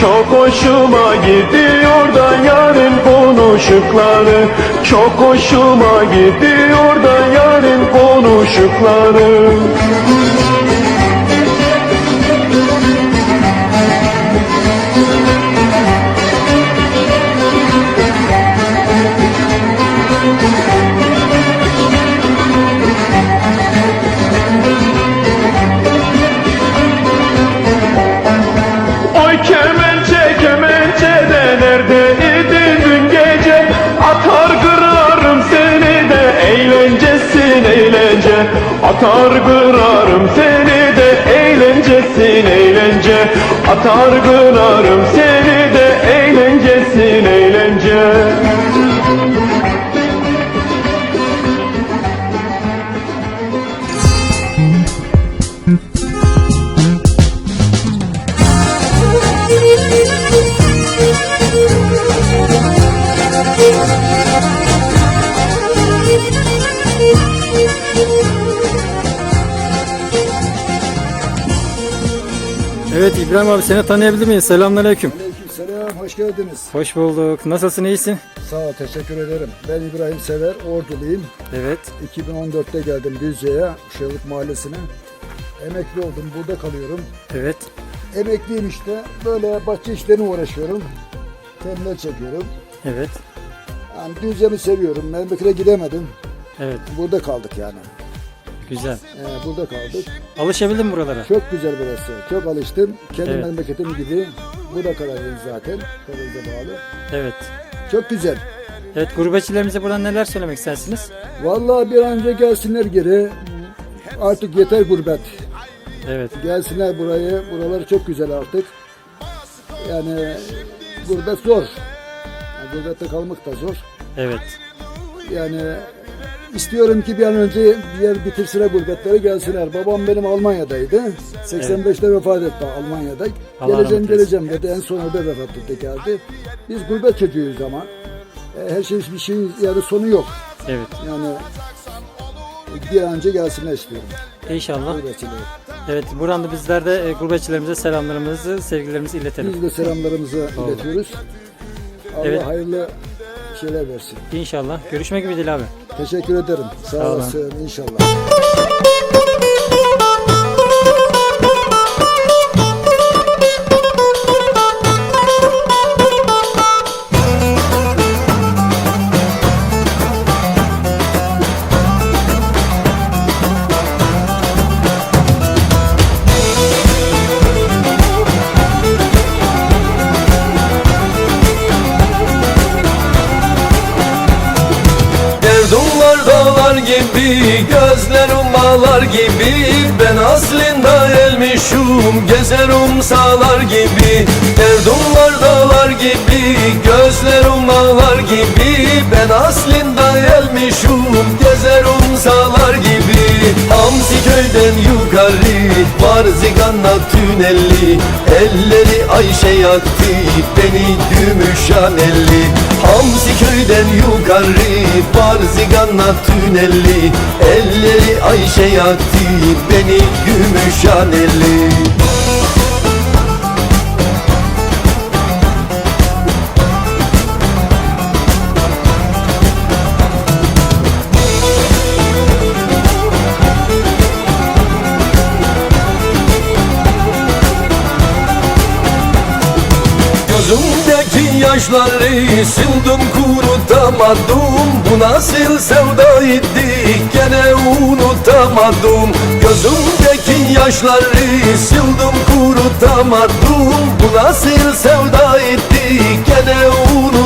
Çok hoşuma gidiyor da yarın konuşukları Çok hoşuma gidiyor da yarın konuşukları Atar kırarım seni de eğlencesin eğlence. Atar kırarım seni Evet İbrahim abi seni tanıyabilir miyiz? Selamünaleyküm. Aleykümselam, hoş geldiniz. Hoş bulduk. Nasılsın iyisin? Sağ ol, teşekkür ederim. Ben İbrahim Sever, Orduluyum. Evet. 2014'te geldim Düzce'ye, Uşaklık Mahallesi'ne. Emekli oldum, burada kalıyorum. Evet. Emekliyim işte, böyle bahçe işlerine uğraşıyorum. Temel çekiyorum. Evet. Yani Düzce'mi seviyorum, memlekete gidemedim. Evet. Burada kaldık yani. Güzel. Ee, burada kaldık. Alışabildin mi buralara? Çok güzel burası, çok alıştım. Kendi Evet. memleketim gibi. Burada kalalım zaten, Karadenize bağlı. Evet. Çok güzel. Evet gurbetçilerimize buradan neler söylemek istersiniz? Vallahi bir an önce gelsinler geri. Artık yeter gurbet. Evet. Gelsinler burayı. Buralar çok güzel artık. Yani gurbet zor. Yani gurbette kalmak da zor. Evet. Yani istiyorum ki bir an önce diğer bitirsinler gurbetleri gelsinler. Babam benim Almanya'daydı. 85'te vefat etti Almanya'da. Allah geleceğim geleceğim dedi. En son orada vefat etti geldi. Biz gurbet çocuğuyuz ama. E, Her şey bir şeyin yani sonu yok. Evet. Yani bir an önce gelsinler istiyorum. İnşallah. Evet buradan da bizler de e, gurbetçilerimize selamlarımızı, sevgilerimizi iletelim. Biz de selamlarımızı iletiyoruz. Allah Evet. hayırlı şeyler versin. İnşallah. Görüşmek ümidiyle abi. Teşekkür ederim. Sağ, Sağ olasın inşallah. Bağlar gibi. Ben aslında elmişum Gezerim sağlar gibi. Derdim var dağlar gibi Gözlerim bağlar gibi. Ben aslında elmişum Gezerim sağlar gibi Hamsi köyden yukarı Var ziganla tünelli Elleri Ayşe yaktı Beni gümüşhanelli Hamsi köyden yukarı Var ziganla tünelli Elleri Ayşe yaktı Beni gümüşhanelli Yaşları sildim kurutamadım Bu nasıl sevdaydı gene unutamadım. Gözümdeki yaşları sildim kurutamadım Bu nasıl sevdaydı gene unutamadım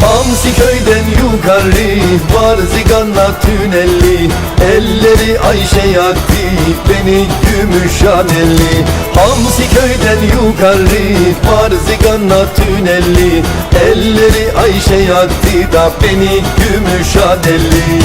Hamsi köyden yukarı var ziganla tünelli Elleri Ayşe yaktı beni gümüşhanelli Hamsi köyden yukarı var ziganla tünelli Elleri Ayşe yaktı da beni gümüşhanelli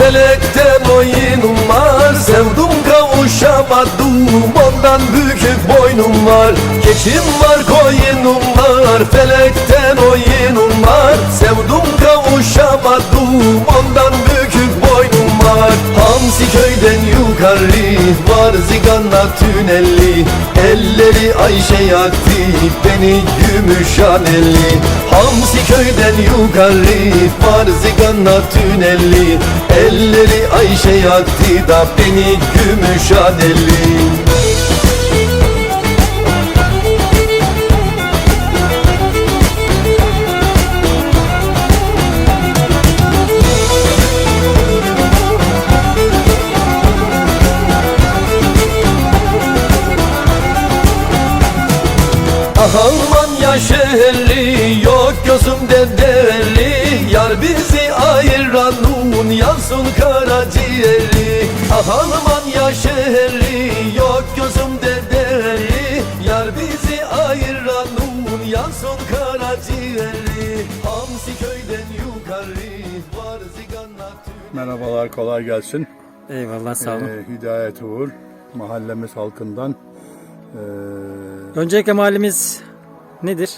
Var koyunum var Sevda tutamadım Ondan büyük boynum var Keçim var koyunum var. Felekten oyunum var Sevdum kavuşamadım. Ondan yukarı Var zigana tünelli. Elleri Ayşe yaktı Beni gümüşhaneli Hamsi köyden yukarı Var zigana tünelli. Elleri Ayşe yaktı da Beni gümüşhaneli değerli Yar bizi ayıran nun yansın karaciğeri Aman ya şehirli yok gözümde değerli Yar bizi ayıran nun yansın karaciğeri Hamsi köyden yukarı var zigana tüm Merhabalar, kolay gelsin. Eyvallah sağ olun. Ee, Hidayet Uğur, mahallemiz halkından. Ee, Öncelikle mahallemiz nedir?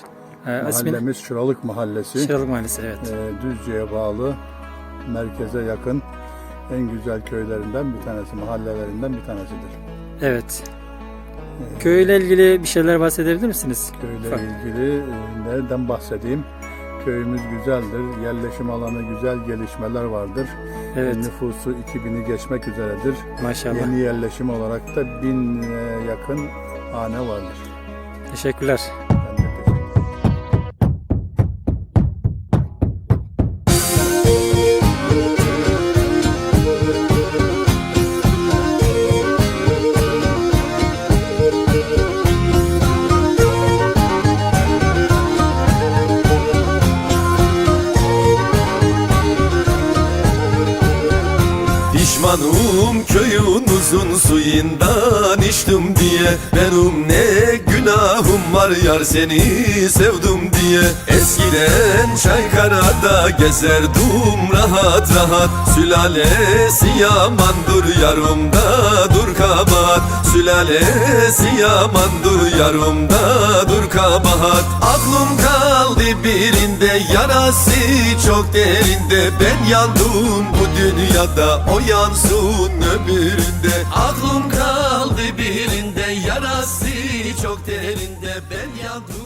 Ee, ismi mahallemiz Çıralık Mahallesi. Şıralık Mahallesi evet. Ee, Düzce'ye bağlı, merkeze yakın en güzel köylerinden bir tanesi, mahallelerinden bir tanesidir. Evet. Köyle ilgili bir şeyler bahsedebilir misiniz? Köyle Ufak. ilgili e, nereden bahsedeyim? Köyümüz güzeldir, yerleşim alanı güzel gelişmeler vardır. Evet. Nüfusu 2000'i geçmek üzeredir. Maşallah. Yeni yerleşim olarak da bin e, yakın hane vardır. Teşekkürler. Pişmanım köyün uzun suyundan içtim diye. Benim ne günahım var yar seni sevdim diye. Eskiden Çaykara'da gezerdim rahat rahat. Sülalesi yamandır yarımda dur kabahat. Sülalesi yamandır yarımda dur kabahat. Aklım kaldı birinde yarası çok derinde. Ben yandım bu dünyada o yansın öbüründe Aklım kaldı birinde. Yarası çok derinde. Ben yandım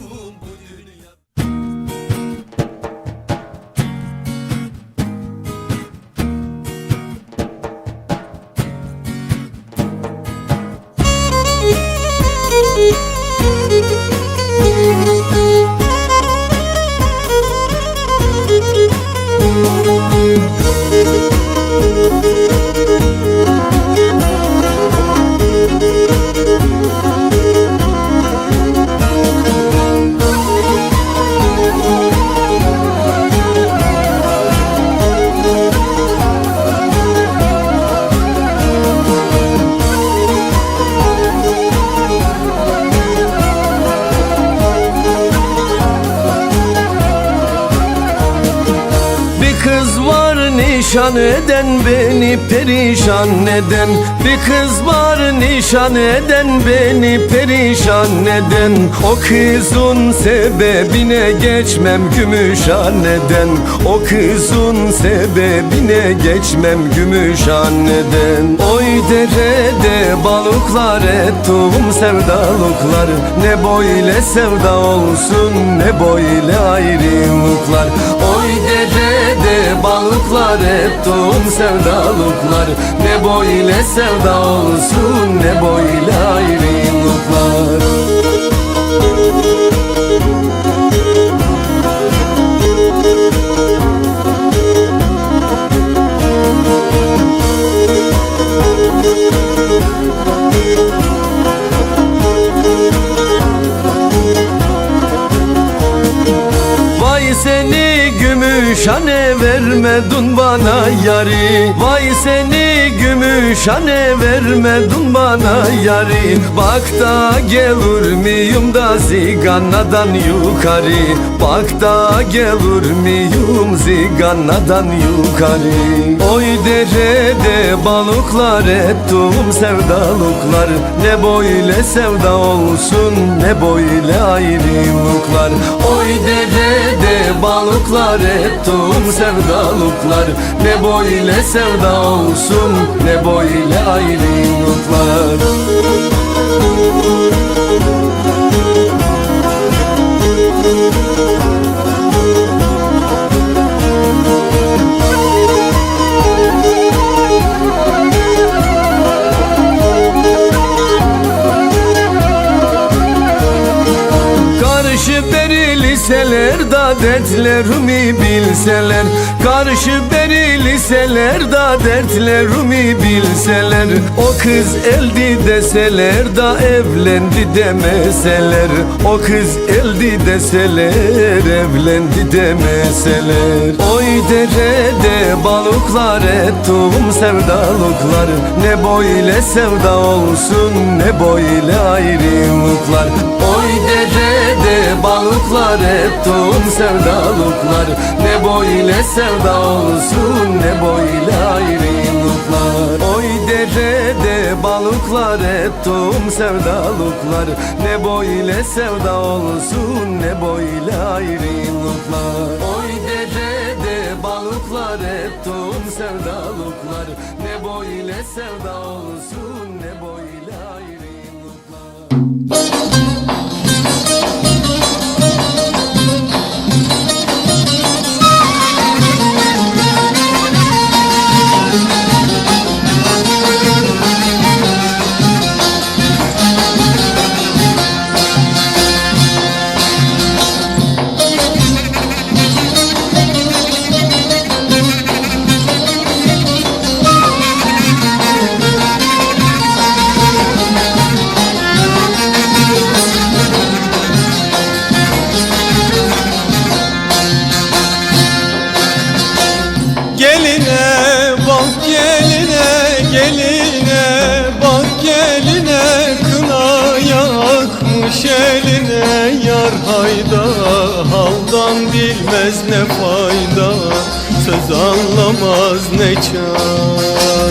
nişan eden beni perişan eden Bir kız var nişan eden beni perişan eden. O kızın sebebine geçmem gümüşhaneden O kızın sebebine geçmem gümüşhaneden Oy derede balıklar ettim sevdalıklar. Ne böyle sevda olsun ne böyle ayrılıklar Oy derede balıklar ettim sevdalıklar. Ne böyle sevda olsun ne böyle ayrılıklar vermedin bana yari Vay seni gümüşhane vermedin bana yari Bak da gelir miyim da ziganadan yukarı? Bak da gelir miyim ziganadan yukarı? Oy derede balıklar ettim sevdalıklar. Ne böyle sevda olsun ne böyle ayrılıklar. Oy derede balıklar ettim sevdalıklar. Ne böyle sevda olsun ne böyle ayrılıklar Karşı beri liseler da dertlerimi bilseler. Karşı beri liseler da dertlerimi bilseler. O kız eldi deseler da evlendi demeseler. O kız eldi deseler evlendi demeseler. Oy derede balıklar ettim sevdalıklar. Ne böyle sevda olsun ne böyle ayrılıklar. Oy derede balıklar ettim sevdalıklar. Ne böyle sevda olsun ne böyle ayrılıklar. Oy derede balıklar ettim sevdalıklar. Ne böyle sevda olsun ne böyle ayrılıklar. Oy derede balıklar ettim sevdalıklar. Ne böyle sevda olsun ne böyle ayrılıklar yakmış eline yar hayda haldan bilmez ne fayda söz anlamaz ne çare.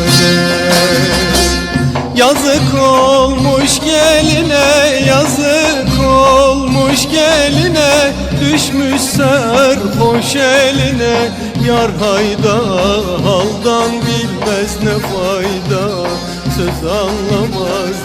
Yazık olmuş geline yazık olmuş geline Düşmüş serhoş eline Yar hayda haldan bilmez ne fayda Söz anlamaz